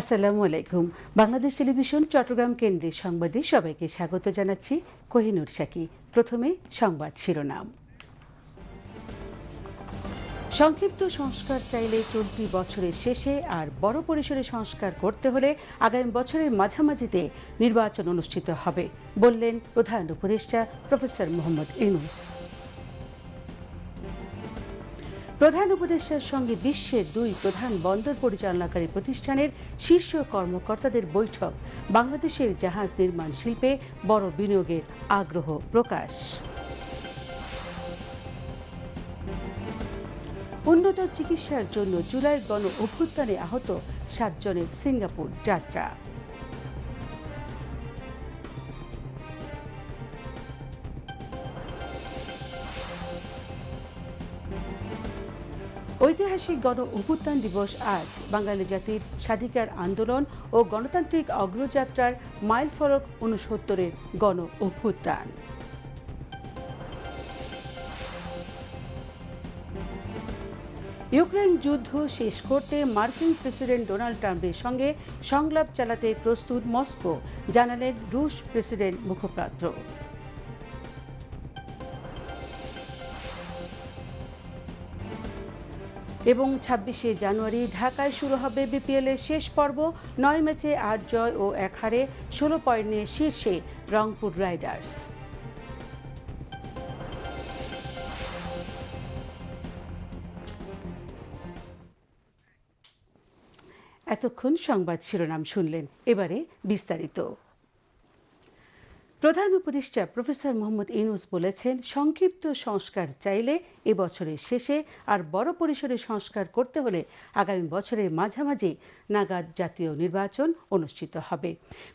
আসসালামু আলাইকুম। বাংলাদেশ টেলিভিশন, চট্টগ্রাম কেন্দ্রের সংবাদে সবাইকে স্বাগত জানাচ্ছি কোহিনুর শাকি প্রথমে সংবাদ শিরোনাম। সংক্ষিপ্ত সংস্কার চাইলে চলতি বছরের শেষে আর বড় পরিসরে সংস্কার করতে হলে আগামী বছরের মাঝামাঝিতে নির্বাচন অনুষ্ঠিত হবে, বললেন প্রধান উপদেষ্টা প্রফেসর মোহাম্মদ ইউনুস। প্রধান উপদেষ্টার সঙ্গে বিশ্বের দুই প্রধান বন্দর পরিচালনাকারী প্রতিষ্ঠানের শীর্ষ কর্মকর্তাদের বৈঠক, বাংলাদেশের জাহাজ নির্মাণ শিল্পে বড় বিনিয়োগের আগ্রহ প্রকাশ। উন্নত চিকিৎসার জন্য জুলাইয়ের গণ অভ্যুত্থানে আহত সাতজনের সিঙ্গাপুর যাত্রা। ঐতিহাসিক গণ অভ্যুত্থান দিবস আজ। বাঙালি জাতির স্বাধিকার আন্দোলন ও গণতান্ত্রিক অগ্রযাত্রার মাইল ফলক উনসত্তরের গণ অভ্যুত্থান। ইউক্রেন যুদ্ধ শেষ করতে মার্কিন প্রেসিডেন্ট ডোনাল্ড ট্রাম্পের সঙ্গে সংলাপ চালাতে প্রস্তুত মস্কো, জানালেন রুশ প্রেসিডেন্ট মুখপাত্র। এবং ছাব্বিশে জানুয়ারি ঢাকায় শুরু হবে বিপিএল এর শেষ পর্ব। নয় ম্যাচে আট জয় ও এক হারে ষোলো পয়েন্ট শীর্ষে রংপুর রাইডার্স। এতক্ষণ সংবাদ শিরোনাম শুনলেন। এবারে বিস্তারিত। প্রধান উপদেষ্টা প্রফেসর মোহাম্মদ ইউনুস বলেছেন, সংক্ষিপ্ত সংস্কার চাইলে এবছরের শেষে আর বড় পরিসরে সংস্কার করতে হলে আগামী বছরের মাঝামাঝি নাগাদ জাতীয় নির্বাচন অনুষ্ঠিত হবে।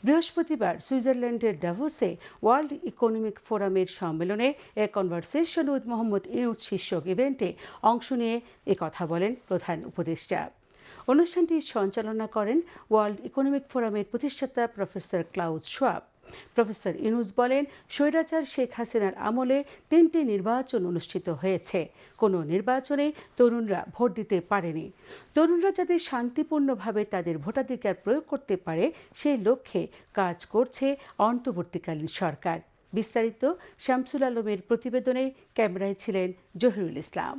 বৃহস্পতিবার সুইজারল্যান্ডের ডাভোসে ওয়ার্ল্ড ইকোনমিক ফোরামের সম্মেলনে a conversation with Muhammad Yunus শীর্ষক ইভেন্টে অংশ নিয়ে কথা বলেন প্রধান উপদেষ্টা। অনুষ্ঠানটি সঞ্চালনা করেন ওয়ার্ল্ড ইকোনমিক ফোরামের প্রতিষ্ঠাতা professor Klaus Schwab professor Yunus বলেন স্বৈরাচার শেখ হাসিনার আমলে তিনটি নির্বাচন অনুষ্ঠিত হয়েছে। কোনো নির্বাচনে তরুণরা ভোট দিতে পারেনি। তরুণরা যাতে শান্তিপূর্ণভাবে তাদের ভোটাধিকার প্রয়োগ করতে পারে সেই লক্ষ্যে কাজ করছে অন্তর্বর্তীকালীন সরকার। বিস্তারিত শামসুল আলমের প্রতিবেদনে ক্যামেরায় ছিলেন জহিরুল ইসলাম.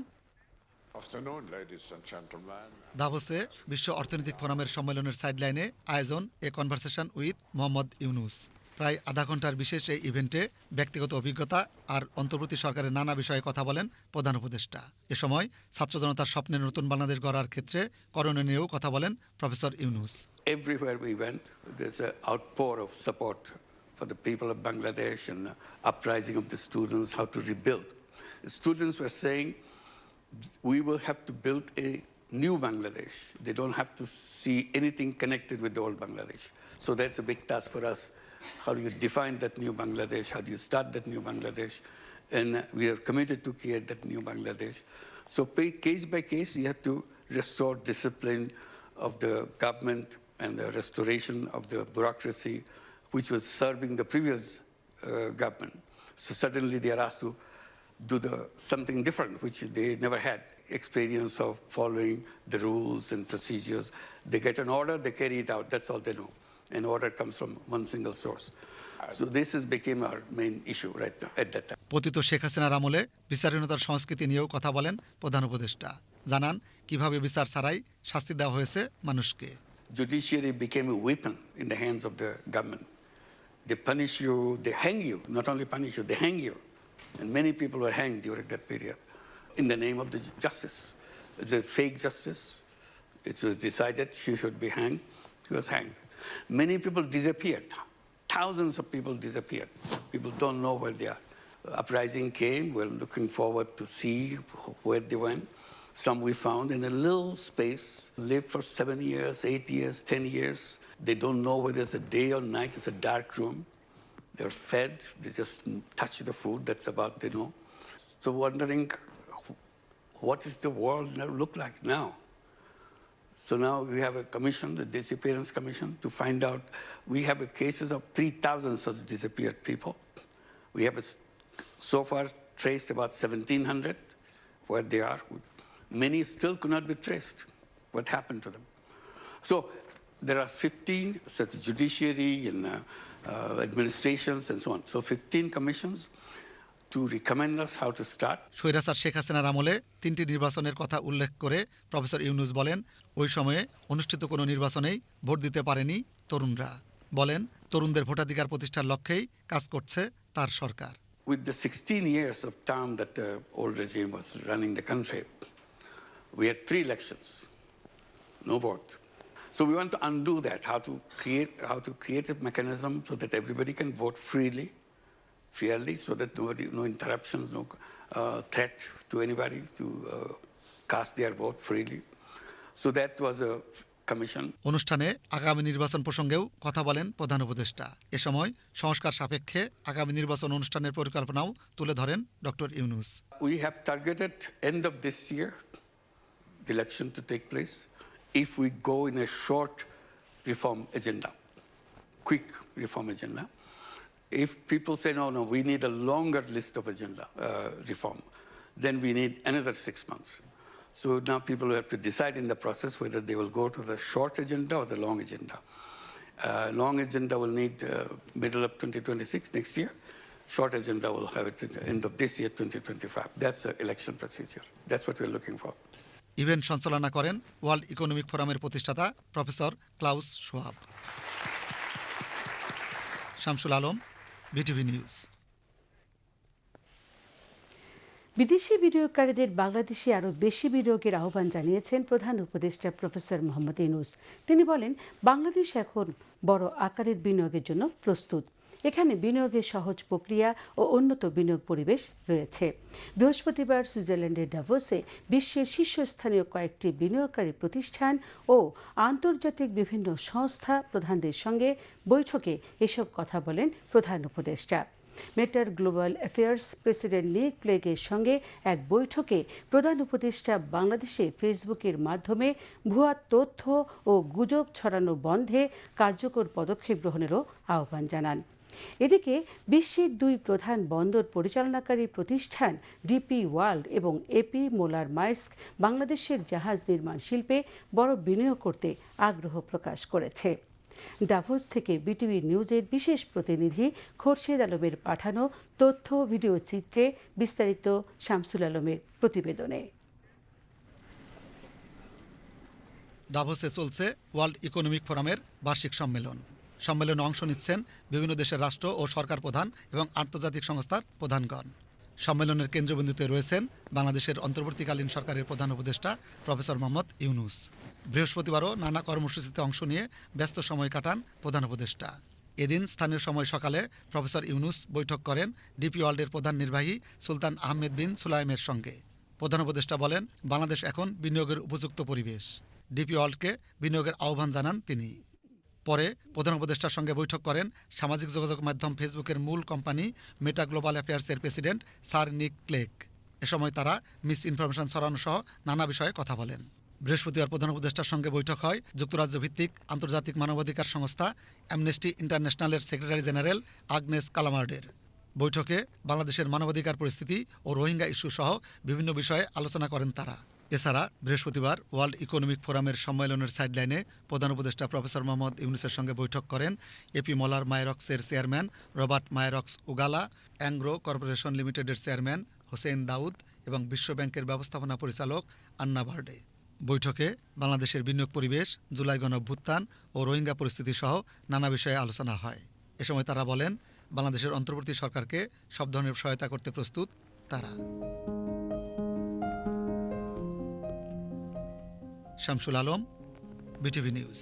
দাভোসে বিশ্ব অর্থনৈতিক ফোরামের সম্মেলনের সাইডলাইনে আয়োজন a conversation with Muhammad Yunus. প্রায় আধা ঘণ্টার বিশেষ এই ইভেন্টে ব্যক্তিগত অভিজ্ঞতা আর অন্তর্বর্তী সরকারের নানা বিষয়ে কথা বলেন প্রধান উপদেষ্টা এ সময় ছাত্র জনতার স্বপ্নের নতুন বাংলাদেশ গড়ার ক্ষেত্রে করণীয় নিয়েও কথা বলেন professor Yunus everywhere we went, there's an outpour of support for the people of Bangladesh and uprising of the students, how to rebuild. The students were saying, we will have to build a new Bangladesh. They don't have to see anything connected with the old Bangladesh. So that's a big task for us. How do you define that new Bangladesh? How do you start that new Bangladesh? And we are committed to create that new Bangladesh. So case by case, you have to restore discipline of the government and the restoration of the bureaucracy, which was serving the previous uh, government. So suddenly they are asked to do the, something different, which they never had experience of following the rules and procedures. They get an order, they carry it out. That's all they know. An order comes from one single source. So this has become our main issue right now at that time. পতিত শেখ হাসিনার আমলে বিচারহীনতার সংস্কৃতি নিয়েও কথা বলেন প্রধান উপদেষ্টা জানান কীভাবে বিচার ছাড়াই শাস্তি দেওয়া হয়েছে মানুষকে Judiciary became a weapon in the hands of the government. They punish you, they hang you, not only punish you, they hang you. And many people were hanged during that period in the name of the justice. It's a fake justice. It was decided she should be hanged. She was hanged. Many people disappeared. Thousands of people disappeared. People don't know where they are. Uh, uprising came. We're looking forward to see where they went. Some we found in a little space, lived for seven years, eight years, ten years. They don't know whether it's a day or night. It's a dark room. They're fed. They just touch the food. That's about they know. So wondering, what is the world look like now? So now we have a commission, the disappearance commission, to find out. We have a cases of 3,000 such disappeared people. We have so far traced about 1,700 where they are. Many still could not be traced. What happened to them? So There are 15 such judiciary and uh, uh, administrations and so on. So 15 commissions to recommend us how to start. স্বৈরাচার শেখ হাসিনার আমলে তিনটি নির্বাচনের কথা উল্লেখ করে professor Yunus বলেন ওই সময়ে অনুষ্ঠিত কোনো নির্বাচনেই ভোট দিতে পারেনি তরুণরা বলেন তরুণদের ভোটাধিকার প্রতিষ্ঠার লক্ষ্যেই কাজ করছে তার সরকার With the 16 years of term that the old regime was running the country, we had three elections, no vote. So we want to undo that, how to create, how to create a mechanism so that everybody can vote freely, fairly, so that nobody, no interruptions, no uh, threat to anybody to uh, cast their vote freely. So that was a commission. অনুষ্ঠানে আগামী নির্বাচন প্রসঙ্গেও কথা বলেন প্রধান উপদেষ্টা এ সময় সংস্কার সাপেক্ষে আগামী নির্বাচন অনুষ্ঠানের পরিকল্পনাও তুলে ধরেন doctor Yunus We have targeted end of this year, the election to take place, if we go in a short reform agenda, quick reform agenda. If people say, no, no, we need a longer list of agenda uh, reform, then we need another six months. So now people have to decide in the process whether they will go to the short agenda or the long agenda. Uh, long agenda will need uh, middle of 2026 next year. Short agenda will have it at the end of this year, 2025. That's the election procedure. That's what we're looking for. Event সঞ্চালনা করেন world economic ফোরামের প্রতিষ্ঠাতা professor Klaus Schwab Shamsul Alam BTV news বিদেশি বিনিয়োগকারীদের বাংলাদেশে আরও বেশি বিনিয়োগের আহ্বান জানিয়েছেন প্রধান উপদেষ্টা প্রফেসর মোহাম্মদ ইনুস তিনি বলেন, বাংলাদেশ এখন বড় আকারের বিনিয়োগের জন্য প্রস্তুত। এখানে বিনিয়োগের সহজ প্রক্রিয়া ও উন্নত বিনিয়োগ পরিবেশ রয়েছে। বৃহস্পতিবার সুইজারল্যান্ডের ডাভোসে বিশ্বের শীর্ষস্থানীয় কয়েকটি বিনিয়োগকারী প্রতিষ্ঠান ও আন্তর্জাতিক বিভিন্ন সংস্থা প্রধানদের সঙ্গে বৈঠকে এসব কথা বলেন প্রধান উপদেষ্টা। মেটার গ্লোবাল অ্যাফেয়ার্স প্রেসিডেন্ট নিক প্লেগের সঙ্গে এক বৈঠকে প্রধান উপদেষ্টা বাংলাদেশে ফেসবুকের মাধ্যমে ভুয়া তথ্য ও গুজব ছড়ানো বন্ধে কার্যকর পদক্ষেপ গ্রহণেরও আহ্বান জানান। এদিকে বিশ্বের দুই প্রধান বন্দর পরিচালনাকারী প্রতিষ্ঠান ডিপি ওয়ার্ল্ড এবং এপি মোলার মাইস্ক বাংলাদেশের জাহাজ নির্মাণ শিল্পে বড় বিনিয়োগ করতে আগ্রহ প্রকাশ করেছে। ডাভোস থেকে বিটিভি নিউজের বিশেষ প্রতিনিধি খোরশেদ আলমের পাঠানো তথ্য ভিডিও চিত্রে বিস্তারিত শামসুল আলমের প্রতিবেদনে। ডাভোসে চলছে ওয়ার্ল্ড ইকোনমিক ফোরামের বার্ষিক সম্মেলন। সম্মেলনে অংশ নিচ্ছেন বিভিন্ন দেশের রাষ্ট্র ও সরকার প্রধান এবং আন্তর্জাতিক সংস্থার প্রধানগণ। সম্মেলনের কেন্দ্রবিন্দুতে রয়েছেন বাংলাদেশের অন্তর্বর্তীকালীন সরকারের প্রধান উপদেষ্টা প্রফেসর মোহাম্মদ ইউনুস। বৃহস্পতিবারও নানা কর্মসূচিতে অংশ নিয়ে ব্যস্ত সময় কাটান প্রধান উপদেষ্টা। এদিন স্থানীয় সময় সকালে প্রফেসর ইউনুস বৈঠক করেন ডিপি ওয়ার্ল্ডের প্রধান নির্বাহী সুলতান আহমেদ বিন সুলাইমের সঙ্গে। প্রধান উপদেষ্টা বলেন, বাংলাদেশ এখন বিনিয়োগের উপযুক্ত পরিবেশ। ডিপি ওয়ার্ল্ডকে বিনিয়োগের আহ্বান জানান তিনি। পরে প্রধান উপদেষ্টার সঙ্গে বৈঠক করেন সামাজিক যোগাযোগ মাধ্যম ফেসবুকের মূল কোম্পানি মেটা গ্লোবাল অ্যাফেয়ার্সের প্রেসিডেন্ট স্যার নিক ক্লেক। এ সময় তারা মিস ইনফরমেশন ছড়ানো সহ নানা বিষয়ে কথা বলেন। বৃহস্পতিবার প্রধান উপদেষ্টার সঙ্গে বৈঠক হয় যুক্তরাজ্য ভিত্তিক আন্তর্জাতিক মানবাধিকার সংস্থা অ্যামনেস্টি ইন্টারন্যাশনালের সেক্রেটারি জেনারেল আগনেস কালামার্ডের। বৈঠকে বাংলাদেশের মানবাধিকার পরিস্থিতি ও রোহিঙ্গা ইস্যু সহ বিভিন্ন বিষয়ে আলোচনা করেন তারা। এছাড়া বৃহস্পতিবার ওয়ার্ল্ড ইকোনমিক ফোরামের সম্মেলনের সাইডলাইনে প্রধান উপদেষ্টা প্রফেসর মোহাম্মদ ইউনুসের সঙ্গে বৈঠক করেন AP Moller মায়েরক্সের chairman Robert Maersk Uggla Engro corporation লিমিটেডের চেয়ারম্যান হোসেন দাউদ এবং বিশ্বব্যাংকের ব্যবস্থাপনা পরিচালক আন্না বার্ডে। বৈঠকে বাংলাদেশের বিনিয়োগ পরিবেশ, জুলাই গণ অভ্যুত্থান ও রোহিঙ্গা পরিস্থিতি সহ নানা বিষয়ে আলোচনা হয়। এ সময় তারা বলেন, বাংলাদেশের অন্তর্বর্তী সরকারকে সব ধরনের সহায়তা করতে প্রস্তুত তারা। Shamsul Alam BTV news.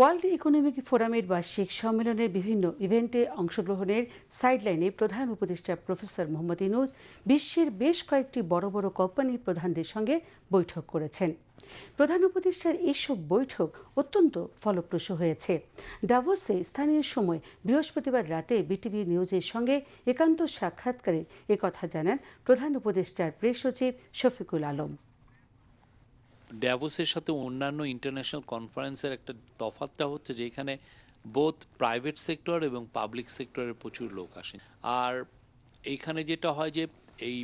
World economic ফোরামের বার্ষিক সম্মেলনের বিভিন্ন ইভেন্টে অংশগ্রহণের সাইডলাইনে প্রধান উপদেষ্টা প্রফেসর মোহাম্মদ ইনুজ বিশ্বের বেশ কয়েকটি বড় বড় কোম্পানির প্রধানদের সঙ্গে বৈঠক করেছেন। প্রধান উপদেষ্টার এইসব বৈঠক অত্যন্ত ফলপ্রসূ হয়েছে। ডাভোসে স্থানীয় সময় বৃহস্পতিবার রাতে বিটিভি নিউজের সঙ্গে একান্ত সাক্ষাৎকারে একথা জানান প্রধান উপদেষ্টার প্রেস সচিব শফিকুল আলম। ড্যাভোসের সাথে অন্যান্য ইন্টারন্যাশনাল কনফারেন্সের একটা তফাতটা হচ্ছে যে এখানে বোথ প্রাইভেট সেক্টর এবং পাবলিক সেক্টরের প্রচুর লোক আসে আর এইখানে যেটা হয় যে এই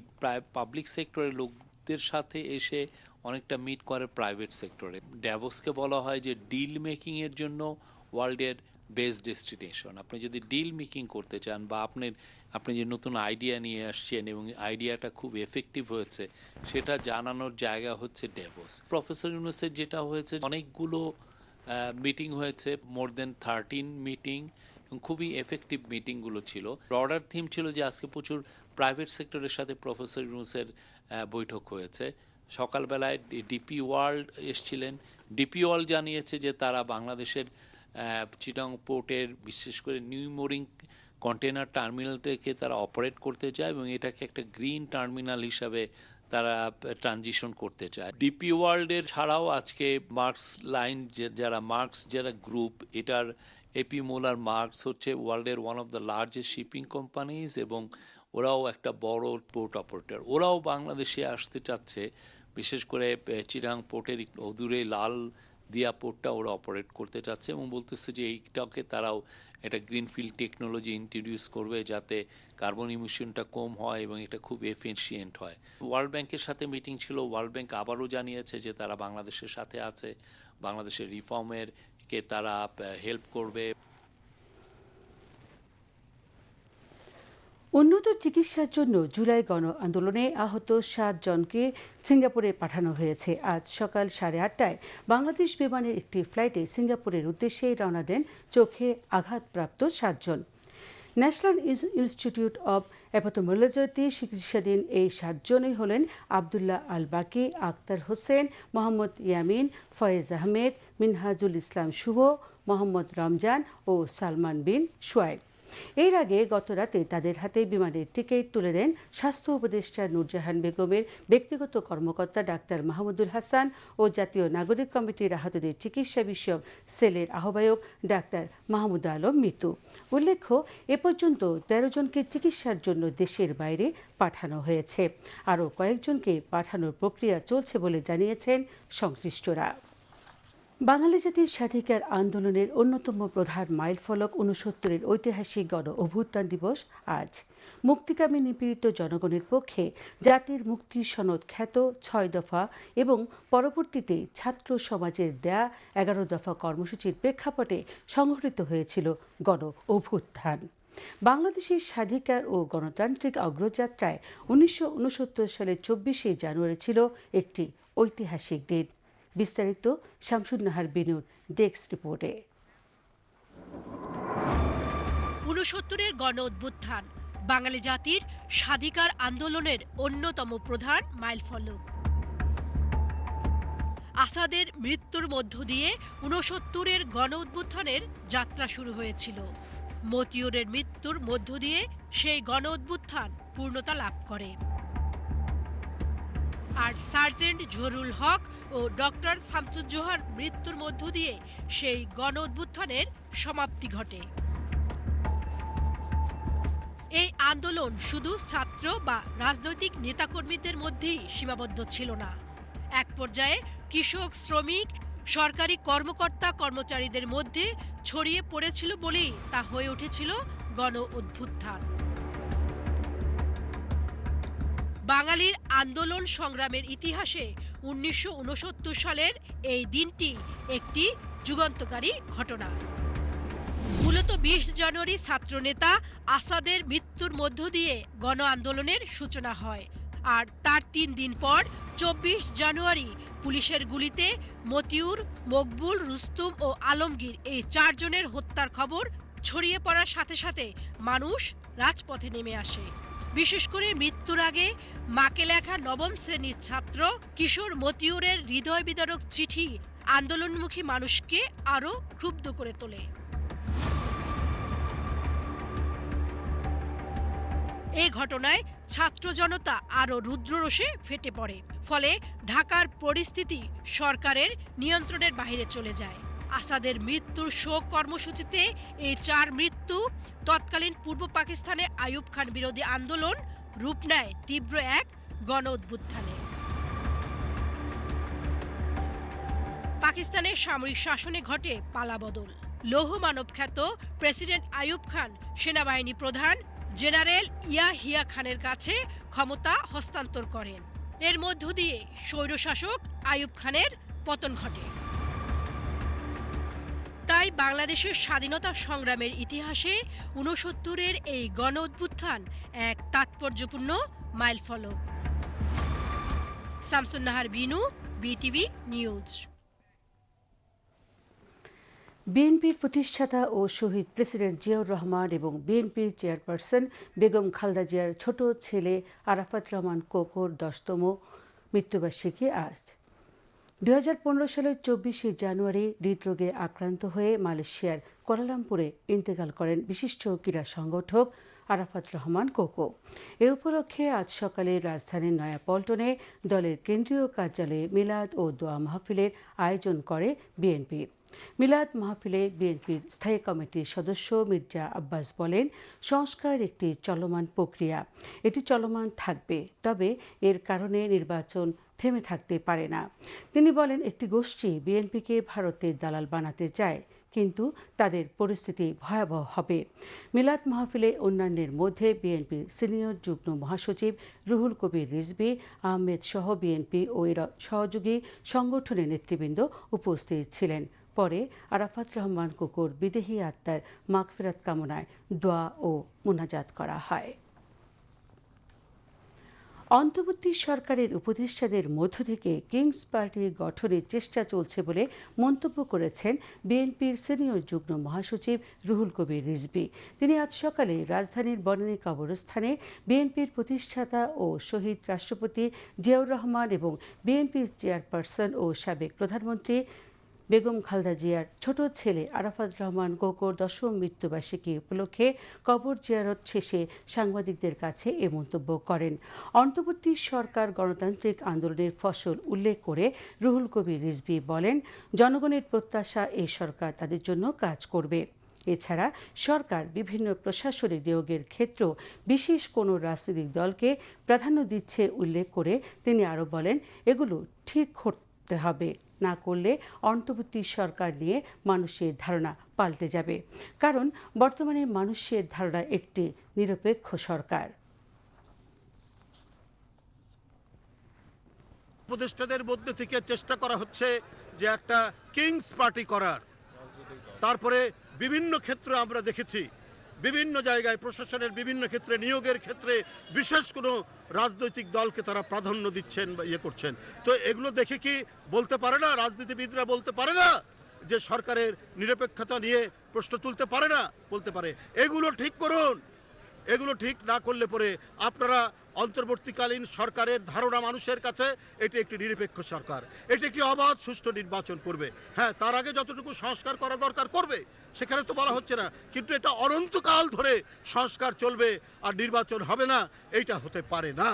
পাবলিক সেক্টরের লোকদের সাথে এসে অনেকটা মিট করে প্রাইভেট সেক্টরে ড্যাভোসকে বলা হয় যে ডিল মেকিংয়ের জন্য ওয়ার্ল্ডের বেস্ট ডেস্টিনেশন আপনি যদি ডিল মেকিং করতে চান বা আপনি আপনি যে নতুন আইডিয়া নিয়ে আসছেন এবং আইডিয়াটা খুব এফেক্টিভ হয়েছে, সেটা জানানোর জায়গা হচ্ছে ডেভোস প্রফেসর ইউনুসের যেটা হয়েছে, অনেকগুলো মিটিং হয়েছে মোর দেন থার্টিন মিটিং খুবই এফেক্টিভ মিটিংগুলো ছিল। ব্রডার থিম ছিল যে আজকে প্রচুর প্রাইভেট সেক্টরের সাথে প্রফেসর ইউনুসের বৈঠক হয়েছে। সকালবেলায় ডিপি ওয়ার্ল্ড এসছিলেন। ডিপি ওয়ার্ল্ড জানিয়েছে যে তারা বাংলাদেশের চিটাং পোর্টের বিশেষ করে নিউ মোরিং কন্টেনার টার্মিনালটাকে তারা অপারেট করতে চায় এবং এটাকে একটা গ্রিন টার্মিনাল হিসাবে তারা ট্রানজিশন করতে চায়। ডিপি ওয়ার্ল্ডের ছাড়াও আজকে মার্কস লাইন যারা মার্কস, যারা গ্রুপ, এটার এপি মোলার মার্কস হচ্ছে ওয়ার্ল্ডের one of the largest shipping companies এবং ওরাও একটা বড় পোর্ট অপারেটর। ওরাও বাংলাদেশে আসতে চাচ্ছে, বিশেষ করে চিরাং পোর্টের অদূরে লাল দিয়া পোর্টটা ওরা অপারেট করতে চাচ্ছে এবং বলতেছে যে এইটাকে তারাও একটা গ্রিনফিল্ড টেকনোলজি ইন্ট্রোডিউস করবে যাতে কার্বন ইমিশনটা কম হয় এবং এটা খুব এফিসিয়েন্ট হয়। ওয়ার্ল্ড ব্যাংকের সাথে মিটিং ছিল ওয়ার্ল্ড ব্যাংক আবারও জানিয়েছে যে তারা বাংলাদেশের সাথে আছে, বাংলাদেশের রিফর্মের কে তারা হেল্প করবে। উন্নত চিকিৎসার জন্য জুলাই গণ আন্দোলনে আহত সাত জনকে সিঙ্গাপুরে পাঠানো হয়েছে। আজ সকাল সাড়ে আটটায় বাংলাদেশ বিমানের একটি ফ্লাইটে সিঙ্গাপুরের উদ্দেশ্যে রওনা দেন চোখে আঘাতপ্রাপ্ত সাতজন ন্যাশনাল ইনস্টিটিউট অব অ্যাপাথোমোলজিতে চিকিৎসাধীন এই সাতজনই হলেন আবদুল্লাহ আল বাকি আক্তার হোসেন, মোহাম্মদ ইয়ামিন, ফয়েজ আহমেদ, মিনহাজুল ইসলাম শুভ, মোহাম্মদ রমজান ও সালমান বিন সোয়াইব এর আগে গত রাতে তাদের হাতে বিমানের টিকিট তুলে দেন স্বাস্থ্য উপদেষ্টা নূরজাহান বেগমের ব্যক্তিগত কর্মকর্তা ডাক্তার মাহমুদুল হাসান ও জাতীয় নাগরিক কমিটির আহতদের চিকিৎসা বিষয়ক সেলের আহ্বায়ক ডাক্তার মাহমুদ আলম মিতু উল্লেখ্য, এ পর্যন্ত তেরো জনকে চিকিৎসার জন্য দেশের বাইরে পাঠানো হয়েছে। আরও কয়েকজনকে পাঠানোর প্রক্রিয়া চলছে বলে জানিয়েছেন সংশ্লিষ্টরা। বাঙালি জাতির স্বাধিকার আন্দোলনের অন্যতম প্রধান মাইলফলক উনসত্তরের ঐতিহাসিক গণ অভ্যুত্থান দিবস আজ। মুক্তিকামী নিপীড়িত জনগণের পক্ষে জাতির মুক্তি সনদ খ্যাত ছয় দফা এবং পরবর্তীতে ছাত্র সমাজের দেয়া এগারো দফা কর্মসূচির প্রেক্ষাপটে সংঘটিত হয়েছিল গণ অভ্যুত্থান। বাংলাদেশের স্বাধিকার ও গণতান্ত্রিক অগ্রযাত্রায় উনিশশো উনসত্তর সালের চব্বিশে জানুয়ারি ছিল একটি ঐতিহাসিক দিন। বিস্তারিত শামসুন নাহার বিনুর ডেস্ক রিপোর্টে। ঊনসত্তরের গণ অভ্যুত্থান, বাঙালি জাতির স্বাধিকার আন্দোলনের অন্যতম প্রধান মাইলফলক। আসাদের মৃত্যুর মধ্য দিয়ে ঊনসত্তরের গণ অভ্যুত্থানের যাত্রা শুরু হয়েছিল। মতিউরের মৃত্যুর মধ্য দিয়ে সেই গণ অভ্যুত্থান পূর্ণতা লাভ করে। আর সার্জেন্ট জহুরুল হক ও ডক্টর শামসুজ্জোহার মৃত্যুর মধ্য দিয়ে সেই গণ অভ্যুত্থানের সমাপ্তি ঘটে। এই আন্দোলন শুধু ছাত্র বা রাজনৈতিক নেতাকর্মীদের মধ্যেই সীমাবদ্ধ ছিল না। এক পর্যায়ে কৃষক, শ্রমিক, সরকারি কর্মকর্তা, কর্মচারীদের মধ্যে ছড়িয়ে পড়েছিল বলেই তা হয়ে উঠেছিল গণ অভ্যুত্থান বাঙালির আন্দোলন সংগ্রামের ইতিহাসে উনিশশো উনসত্তর সালের এই দিনটি একটি যুগান্তকারী ঘটনা। মূলত বিশ জানুয়ারি ছাত্রনেতা আসাদের মৃত্যুর মধ্য দিয়ে গণ আন্দোলনের সূচনা হয় আর তার তিন দিন পর চব্বিশ জানুয়ারি পুলিশের গুলিতে মতিউর, মকবুল, রুস্তুম ও আলমগীর এই চারজনের হত্যার খবর ছড়িয়ে পড়ার সাথে সাথে মানুষ রাজপথে নেমে আসে। বিশেষ করে মৃত্যুর আগে মাকে লেখা নবম শ্রেণির ছাত্র কিশোর মতিউরের হৃদয় বিদারক চিঠি আন্দোলনমুখী মানুষকে আরও ক্ষুব্ধ করে তোলে। এই ঘটনায় ছাত্র জনতা আরও রুদ্ররোষে ফেটে পড়ে, ফলে ঢাকার পরিস্থিতি সরকারের নিয়ন্ত্রণের বাইরে চলে যায়। আসাদের মৃত্যুর শোক কর্মসূচিতে এই চার মৃত্যু তৎকালীন পূর্ব পাকিস্তানে আয়ুব খান বিরোধী আন্দোলন রূপ নেয় তীব্র এক গণ উদ্বুত্থানে পাকিস্তানের সামরিক শাসনে ঘটে পালাবদল লৌহ মানব খ্যাত প্রেসিডেন্ট আয়ুব খান, সেনাবাহিনী প্রধান জেনারেল ইয়াহিয়া খানের কাছে ক্ষমতা হস্তান্তর করেন। এর মধ্য দিয়ে স্বৈরশাসক আয়ুব খানের পতন ঘটে। তাই বাংলাদেশের স্বাধীনতা সংগ্রামের ইতিহাসে ঊনসত্তরের এই গণ অভ্যুত্থান এক তাৎপর্যপূর্ণ মাইলফলক। Shamsunnahar Binu, BTV news. বিএনপির প্রতিষ্ঠাতা ও শহীদ প্রেসিডেন্ট জিয়াউর রহমান এবং বিএনপির চেয়ারপারসন বেগম খালদা জিয়ার ছোট ছেলে আরাফাত রহমান কোকোর দশতম মৃত্যুবার্ষিকী আজ। দু হাজার পনেরো সালের চব্বিশে জানুয়ারি হৃদরোগে আক্রান্ত হয়ে মালয়েশিয়ার কোয়ালালামপুরে ইন্তেকাল করেন বিশিষ্ট ক্রীড়া সংগঠক আরাফাত রহমান কোকো। এ উপলক্ষে আজ সকালে রাজধানীর নয়াপল্টনে দলের কেন্দ্রীয় কার্যালয়ে মিলাদ ও দোয়া মাহফিলের আয়োজন করে বিএনপি। মিলাদ মাহফিলে বিএনপির স্থায়ী কমিটির সদস্য মির্জা আব্বাস বলেন, সংস্কার একটি চলমান প্রক্রিয়া। এটি চলমান থাকবে, তবে এর কারণে নির্বাচন থেমে থাকতে পারে না। তিনি বলেন, একটি গোষ্ঠী বিএনপিকে ভারতের দালাল বানাতে চায়, কিন্তু তাদের পরিস্থিতি ভয়াবহ হবে। মিলাদ মাহফিলে অন্যান্যের মধ্যে বিএনপির সিনিয়র যুগ্ম মহাসচিব রুহুল কবির রিজবি আহমেদ সহ বিএনপি ও এর সহযোগী সংগঠনের নেতৃবৃন্দ উপস্থিত ছিলেন। পরে আরাফাত রহমান কুকুর বিদেহী আত্মার মাগফিরাত কামনায় দোয়া ও মোনাজাত করা হয়। অন্তর্বর্তী সরকারের উপদেষ্টাদের মধ্য থেকে কিংস পার্টির গঠনের চেষ্টা চলছে বলে মন্তব্য করেছেন বিএনপির সিনিয়র যুগ্ম মহাসচিব রুহুল কবির রিজবি তিনি আজ সকালে রাজধানীর বনানী কবরস্থানে বিএনপির প্রতিষ্ঠাতা ও শহীদ রাষ্ট্রপতি জিয়াউর রহমান এবং বিএনপির চেয়ারপারসন ও সাবেক প্রধানমন্ত্রী বেগম খালদা জিয়ার ছোট ছেলে আরাফাত রহমান কোকোর দশম মৃত্যুবার্ষিকী উপলক্ষে কবর জিয়ারত শেষে সাংবাদিকদের কাছে এ মন্তব্য করেন। অন্তর্বর্তী সরকার গণতান্ত্রিক আন্দোলনের ফসল উল্লেখ করে রুহুল কবির রিজভী বলেন, জনগণের প্রত্যাশা এই সরকার তাদের জন্য কাজ করবে। এছাড়া সরকার বিভিন্ন প্রশাসনিক নিয়োগের ক্ষেত্র বিশেষ কোনো রাজনৈতিক দলকে প্রাধান্য দিচ্ছে উল্লেখ করে তিনি আরও বলেন, এগুলো ঠিক করতে হবে। না করলে অন্তর্বর্তী সরকার নিয়ে মানুষের ধারণা পাল্টে যাবে। কারণ বর্তমানে মানুষের ধারণা একটি নিরপেক্ষ সরকার। উপদেষ্টাদের মধ্যে থেকে চেষ্টা করা হচ্ছে যে একটা কিংস পার্টি করার। তারপরে বিভিন্ন ক্ষেত্রে আমরা দেখেছি বিভিন্ন জায়গায় প্রশাসনের বিভিন্ন ক্ষেত্রে, নিয়োগের ক্ষেত্রে বিশেষ কোনো রাজনৈতিক দলকে তারা প্রাধান্য দিচ্ছেন বা ইয়ে করছেন। তো এগুলো দেখে কি বলতে পারে না? রাজনীতিবিদরা বলতে পারে না যে সরকারের নিরপেক্ষতা নিয়ে প্রশ্ন তুলতে পারে না? বলতে পারে। এগুলো ঠিক করুন। এগুলো ঠিক না করলে পরে আপনারা অন্তর্বর্তীকালীন সরকারের ধারণা মানুষের কাছে এটি একটি নিরপেক্ষ সরকার। এটি একটি অবাধ, সুষ্ঠু নির্বাচন করবে। হ্যাঁ তার আগে যতটুকু সংস্কার করা দরকার করবে, সেখানে তো বলা হচ্ছে না। কিন্তু এটা অনন্তকাল ধরে সংস্কার চলবে আর নির্বাচন হবে না, এইটা হতে পারে না।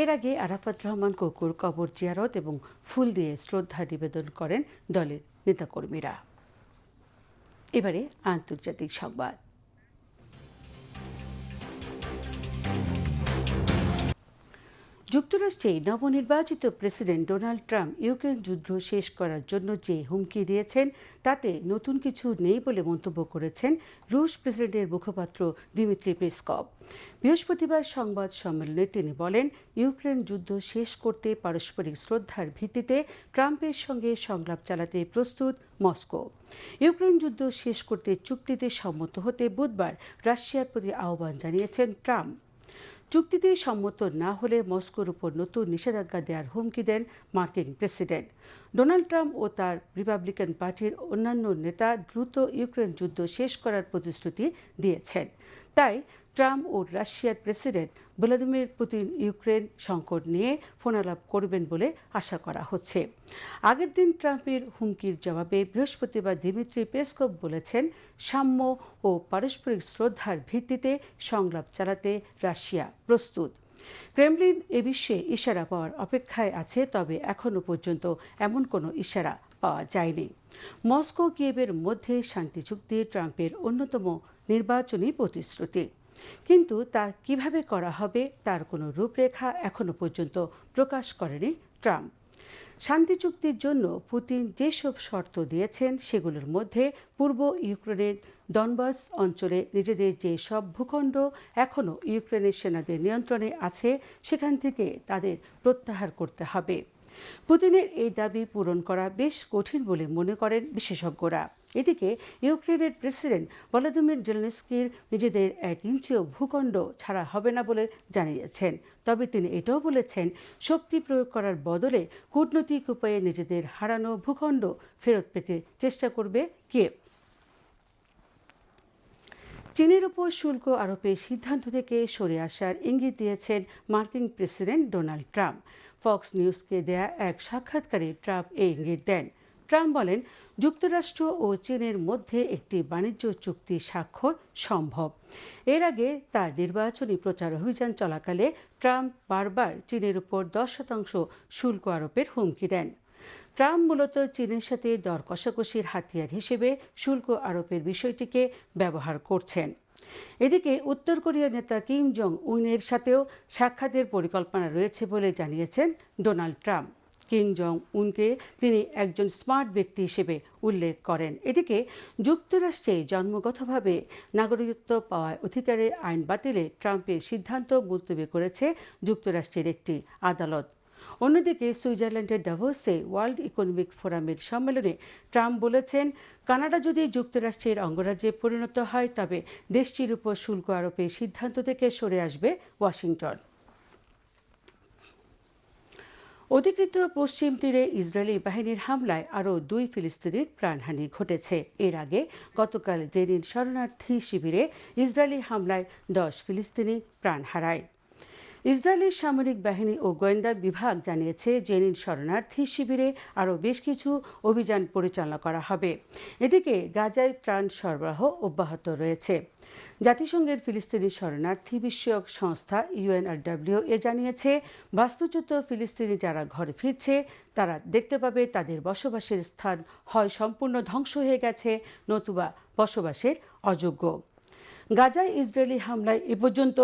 এর আগে আরাফাত রহমান কুকুর কবর জিয়ারত এবং ফুল দিয়ে শ্রদ্ধা নিবেদন করেন দলের নেতাকর্মীরা। এবারে আন্তর্জাতিক সংবাদ। যুক্তরাষ্ট্রে নবনির্বাচিত প্রেসিডেন্ট ডোনাল্ড ট্রাম্প ইউক্রেন যুদ্ধ শেষ করার জন্য যে হুমকি দিয়েছেন, তাতে নতুন কিছু নেই বলে মন্তব্য করেছেন রুশ প্রেসিডেন্টের মুখপাত্র দিমিত্রি পেসকভ। বৃহস্পতিবার সংবাদ সম্মেলনে তিনি বলেন, ইউক্রেন যুদ্ধ শেষ করতে পারস্পরিক শ্রদ্ধার ভিত্তিতে ট্রাম্পের সঙ্গে সংলাপ চালাতে প্রস্তুত মস্কো। ইউক্রেন যুদ্ধ শেষ করতে চুক্তিতে সম্মত হতে বুধবার রাশিয়ার প্রতি আহ্বান জানিয়েছেন ট্রাম্প। চুক্তিতে সম্মত না হলে মস্কোর উপর নতুন নিষেধাজ্ঞা দেওয়ার হুমকি দেন মার্কিন প্রেসিডেন্ট। ডোনাল্ড ট্রাম্প ও তার রিপাবলিকান পার্টির অন্যান্য নেতা দ্রুত ইউক্রেন যুদ্ধ শেষ করার প্রতিশ্রুতি দিয়েছেন। তাই ট্রাম্প ও রাশিয়ার প্রেসিডেন্ট ভ্লাদিমির পুতিন ইউক্রেন সংকট নিয়ে ফোনালাপ করবেন বলে আশা করা হচ্ছে। আগের দিন ট্রাম্পের হুমকির জবাবে বৃহস্পতিবার দিমিত্রি পেসকভ বলেছেন, সাম্য ও পারস্পরিক শ্রদ্ধার ভিত্তিতে সংলাপ চালাতে রাশিয়া প্রস্তুত। ক্রেমলিন এ বিষয়ে ইশারা পাওয়ার অপেক্ষায় আছে, তবে এখনও পর্যন্ত এমন কোনো ইশারা পাওয়া যায়নি। মস্কো কিয়েভের মধ্যে শান্তি চুক্তি, ট্রাম্পের অন্যতম নির্বাচনী প্রতিশ্রুতি। কিন্তু তা কীভাবে করা হবে তার কোনো রূপরেখা এখনও পর্যন্ত প্রকাশ করেনি ট্রাম্প। শান্তি চুক্তির জন্য পুতিন যেসব শর্ত দিয়েছেন সেগুলোর মধ্যে পূর্ব ইউক্রেনের ডনবাস অঞ্চলে নিজেদের যে সব ভূখণ্ড এখনও ইউক্রেনের সেনাদের নিয়ন্ত্রণে আছে, সেখান থেকে তাদের প্রত্যাহার করতে হবে। পুতিনের এই দাবি পূরণ করা বেশ কঠিন বলে মনে করেন বিশেষজ্ঞরা। এদিকে ইউক্রেনের প্রেসিডেন্ট ভলাদিমির জেলেনস্কির নিজেদের এক ইঞ্চিও ভূখণ্ড ছাড়া হবে না বলে জানিয়েছেন। তবে তিনি এটাও বলেছেন, শক্তি প্রয়োগ করার বদলে কূটনৈতিক উপায়ে নিজেদের হারানো ভূখণ্ড ফেরত পেতে চেষ্টা করবে কে চীনের উপর শুল্ক আরোপের সিদ্ধান্ত থেকে সরে আসার ইঙ্গিত দিয়েছেন মার্কিন প্রেসিডেন্ট ডোনাল্ড ট্রাম্প। ফক্স নিউজকে দেয়া এক সাক্ষাৎকারে ট্রাম্প এই ইঙ্গিত দেন। ট্রাম্প বলেন, যুক্তরাষ্ট্র ও চীনের মধ্যে একটি বাণিজ্য চুক্তি স্বাক্ষর সম্ভব। এর আগে তার নির্বাচনী প্রচার অভিযান চলাকালে ট্রাম্প বারবার চীনের উপর দশ শতাংশ শুল্ক আরোপের হুমকি দেন। ট্রাম্প মূলত চীনের সাথে দর কষাকষির হাতিয়ার হিসেবে শুল্ক আরোপের বিষয়টিকে ব্যবহার করছেন। এদিকে উত্তর কোরিয়ার নেতা কিম জং উনের সাথেও সাক্ষাতের পরিকল্পনা রয়েছে বলে জানিয়েছেন ডোনাল্ড ট্রাম্প। কিম জং উনকে তিনি একজন স্মার্ট ব্যক্তি হিসেবে উল্লেখ করেন। এদিকে যুক্তরাষ্ট্রে জন্মগতভাবে নাগরিকত্ব পাওয়ার অধিকারের আইন বাতিলে ট্রাম্পের সিদ্ধান্ত মুলতবি করেছে যুক্তরাষ্ট্রের একটি আদালত। অন্যদিকে সুইজারল্যান্ডের ডাভোসে ওয়ার্ল্ড ইকোনমিক ফোরামের সম্মেলনে ট্রাম্প বলেছেন, কানাডা যদি যুক্তরাষ্ট্রের অঙ্গরাজ্যে পরিণত হয়, তবে দেশটির উপর শুল্ক আরোপের সিদ্ধান্ত থেকে সরে আসবে ওয়াশিংটন। অধিকৃত পশ্চিম তীরে ইসরায়েলি বাহিনীর হামলায় আরও দুই ফিলিস্তিনির প্রাণহানি ঘটেছে। এর আগে গতকাল জেনিন শরণার্থী শিবিরে ইসরায়েলি হামলায় দশ ফিলিস্তিনি প্রাণ হারায়। ইসরায়েলের সামরিক বাহিনী ও গোয়েন্দা বিভাগ জানিয়েছে জেনিন শরণার্থী শিবিরে আরও বেশ কিছু অভিযান পরিচালনা করা হবে। এদিকে গাজায় ত্রাণ সরবরাহ অব্যাহত রয়েছে। জাতিসংঘের ফিলিস্তিনি শরণার্থী বিষয়ক সংস্থা ইউএনআরডব্লিউ এ জানিয়েছে, বাস্তুচ্যুত ফিলিস্তিনি যারা ঘরে ফিরছে, তারা দেখতে পাবে তাদের বসবাসের স্থান হয় সম্পূর্ণ ধ্বংস হয়ে গেছে, নতুবা বসবাসের অযোগ্য। গাজায় ইসরায়েলি হামলায় এ পর্যন্ত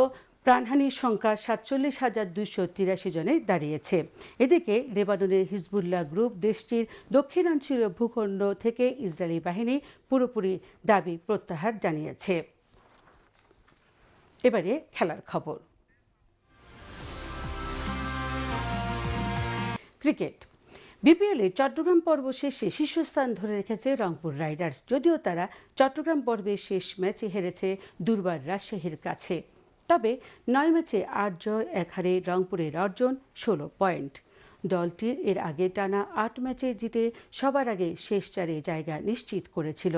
প্রাণহানির সংখ্যা সাতচল্লিশ হাজার দুইশো তিরাশি জনে দাঁড়িয়েছে। এদিকে লেবাননের হিজবুল্লাহ গ্রুপ দেশটির দক্ষিণাঞ্চলীয় ভূখণ্ড থেকে ইসরায়েলি বাহিনী পুরোপুরি দাবি প্রত্যাহার জানিয়েছে। এবারে খেলার খবর। ক্রিকেট। বিপিএলে চট্টগ্রাম পর্ব শেষে শীর্ষস্থান ধরে রেখেছে রংপুর রাইডার্স। যদিও তারা চট্টগ্রাম পর্বের শেষ ম্যাচে হেরেছে দুর্বার রাজশাহীর কাছে। তবে নয় ম্যাচে আট জয়, এক হারে রংপুরের অর্জন ষোলো পয়েন্ট। দলটির এর আগে টানা আট ম্যাচে জিতে সবার আগে শেষ চারে জায়গা নিশ্চিত করেছিল।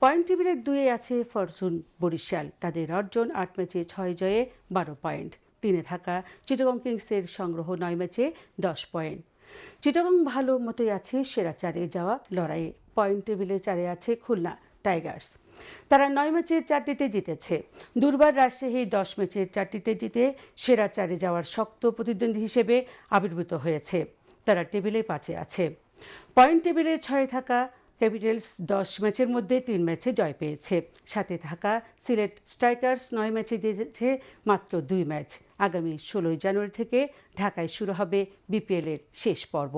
পয়েন্ট টেবিলের দুয়ে আছে ফরচুন বরিশাল। তাদের অর্জন আট ম্যাচে ছয় জয়ে বারো পয়েন্ট। তিনে থাকা চিটাগং কিংসের সংগ্রহ নয় ম্যাচে দশ পয়েন্ট। চিটাগং ভালো মতোই আছে সেরা চারে যাওয়া লড়াইয়ে। পয়েন্ট টেবিলে চারে আছে খুলনা টাইগার্স। তারা নয় ম্যাচের চারটিতে জিতেছে। দুর্বার রাজশাহী দশ ম্যাচের চারটিতে জিতে সেরা চারে যাওয়ার শক্ত প্রতিদ্বন্দ্বী হিসেবে আবির্ভূত হয়েছে। তারা টেবিলে পাঁচে আছে। পয়েন্ট টেবিলে ছয়ে থাকা ক্যাপিটালস দশ ম্যাচের মধ্যে তিন ম্যাচে জয় পেয়েছে। সাথে থাকা সিলেট স্ট্রাইকার্স নয় ম্যাচে জিতেছে মাত্র দুই ম্যাচ। আগামী ষোলোই জানুয়ারি থেকে ঢাকায় শুরু হবে বিপিএলের শেষ পর্ব।